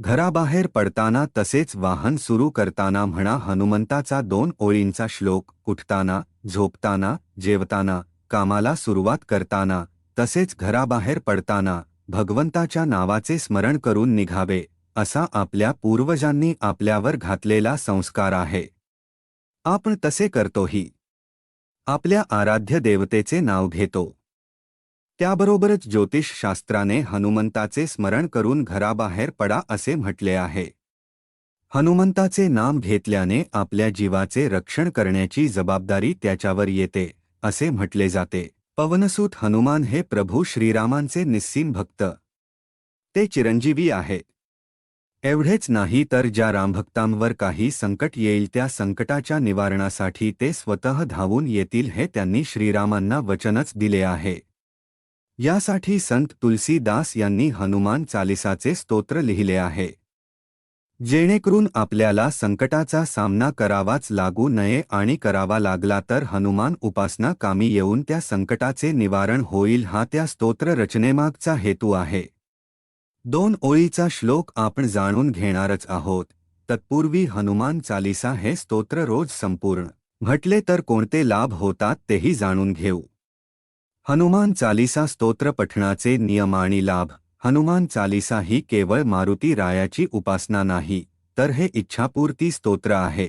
घराबाहेर पडताना तसेच वाहन सुरू करताना म्हणा हनुमंताचा दोन ओळींचा श्लोक उठताना झोपताना जेवताना कामाला सुरुवात करताना तसेच घराबाहेर पडताना भगवंताच्या नावाचे स्मरण करून निघावे असा आपल्या पूर्वजांनी आपल्यावर घातलेला संस्कार आहे. आपण तसे करतोही. आपल्या आराध्य देवतेचे नाव घेतो. त्याबरोबरच ज्योतिषशास्त्राने हनुमंताचे स्मरण करून घराबाहेर पडा असे म्हटले आहे. हनुमंताचे नाम घेतल्याने आपल्या जीवाचे रक्षण करण्याची जबाबदारी त्याच्यावर येते असे म्हटले जाते. पवनसूत हनुमान हे प्रभू श्रीरामांचे निस्सीम भक्त. ते चिरंजीवी आहे. एवढेच नाही तर ज्या रामभक्तांवर काही संकट येईल त्या संकटाच्या निवारणासाठी ते स्वतः धावून येतील हे त्यांनी श्रीरामांना वचनच दिले आहे. यासाठी संत तुलसीदास यांनी हनुमान चालिसाचे स्तोत्र लिहिले आहे. जेणेकरून आपल्याला संकटाचा सामना करावाच लागू नये आणि करावा लागला तर हनुमान उपासना कामी येऊन त्या संकटाचे निवारण होईल हा त्या स्तोत्र रचनेमागचा हेतू आहे. दोन ओळीचा श्लोक आपण जाणून घेणारच आहोत. तत्पूर्वी हनुमान चालिसा हे स्तोत्र रोज संपूर्ण. म्हटले तर कोणते लाभ होतात तेही जाणून घेऊ. हनुमान चालिसा स्तोत्र पठणाचे नियम आणि लाभ. हनुमान चालिसा ही केवळ मारुती रायाची उपासना नाही तर हे इच्छापूर्ती स्तोत्र आहे.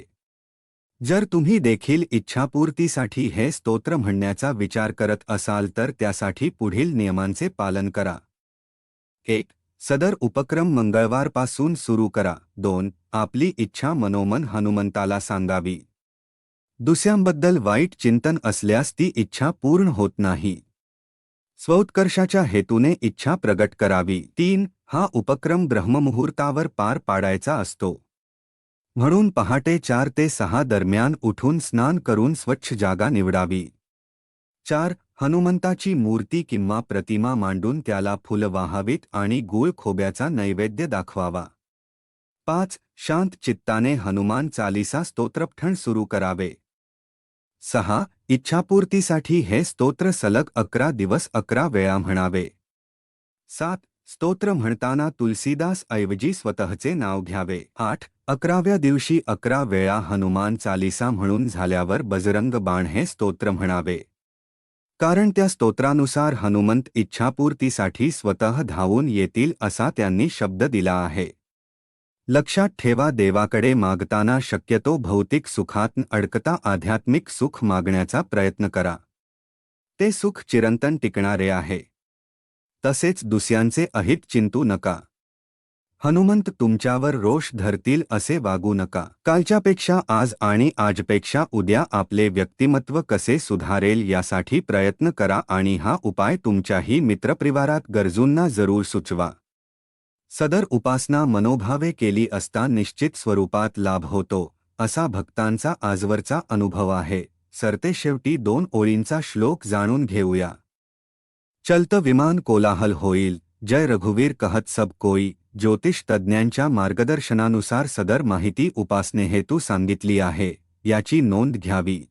जर तुम्ही देखील इच्छापूर्तीसाठी हे स्तोत्र म्हणण्याचा विचार करत असाल तर त्यासाठी पुढील नियमांचे पालन करा. एक सदर उपक्रम मंगळवारपासून सुरू करा. दोन आपली इच्छा मनोमन हनुमंताला सांगावी. दुसऱ्यांबद्दल वाईट चिंतन असल्यास ती इच्छा पूर्ण होत नाही. स्वोत्कर्षाच्या हेतूने इच्छा प्रगट करावी. तीन हा उपक्रम ब्रह्ममुहूर्तावर पार पाडायचा असतो. म्हणून पहाटे चार ते सहा दरम्यान उठून स्नान करून स्वच्छ जागा निवडावी. चार हनुमंताची मूर्ती किंवा प्रतिमा मांडून त्याला फुलं वाहावीत आणि गूळ खोब्याचा नैवेद्य दाखवावा. पाच शांत चित्ताने हनुमान चालिसा स्तोत्रपठण सुरू करावे. सहा इच्छापूर्तीसाठी हे स्तोत्र सलग अकरा दिवस अकरा वेळा म्हणावे. सात स्तोत्र म्हणताना तुलसीदास ऐवजी स्वतःचे नाव घ्यावे. आठ अकराव्या दिवशी अकरा वेळा हनुमान चालिसा म्हणून झाल्यावर बजरंग बाण हे स्तोत्र म्हणावे. कारण त्या स्तोत्रानुसार हनुमंत इच्छापूर्तीसाठी स्वतः धावून येतील असा त्यांनी शब्द दिला आहे. लक्षात ठेवा देवाकडे मागताना शक्यतो भौतिक सुखात अडकता आध्यात्मिक सुख मागण्याचा प्रयत्न करा. ते सुख चिरंतन टिकणारे आहे. तसेच दुसऱ्यांचे अहित चिंतू नका. हनुमंत तुमच्यावर रोष धरतील असे वागू नका. कालच्यापेक्षा आज आणि आजपेक्षा उद्या आपले व्यक्तिमत्व कसे सुधारेल यासाठी प्रयत्न करा आणि हा उपाय तुमच्याही मित्रपरिवारात गरजूंना जरूर सुचवा. सदर उपासना मनोभावे केली असता निश्चित स्वरूपात लाभ होतो असा भक्तांचा आजवरचा अनुभव आहे. सरते शेवटी दोन ओळींचा श्लोक जाणून घेऊया. चलत विमान कोलाहल होईल जय रघुवीर कहत सब कोई ज्योतिष तज्ज्ञांच्या मार्गदर्शनानुसार सदर माहिती उपासने हेतू सांगितली आहे याची नोंद घ्यावी.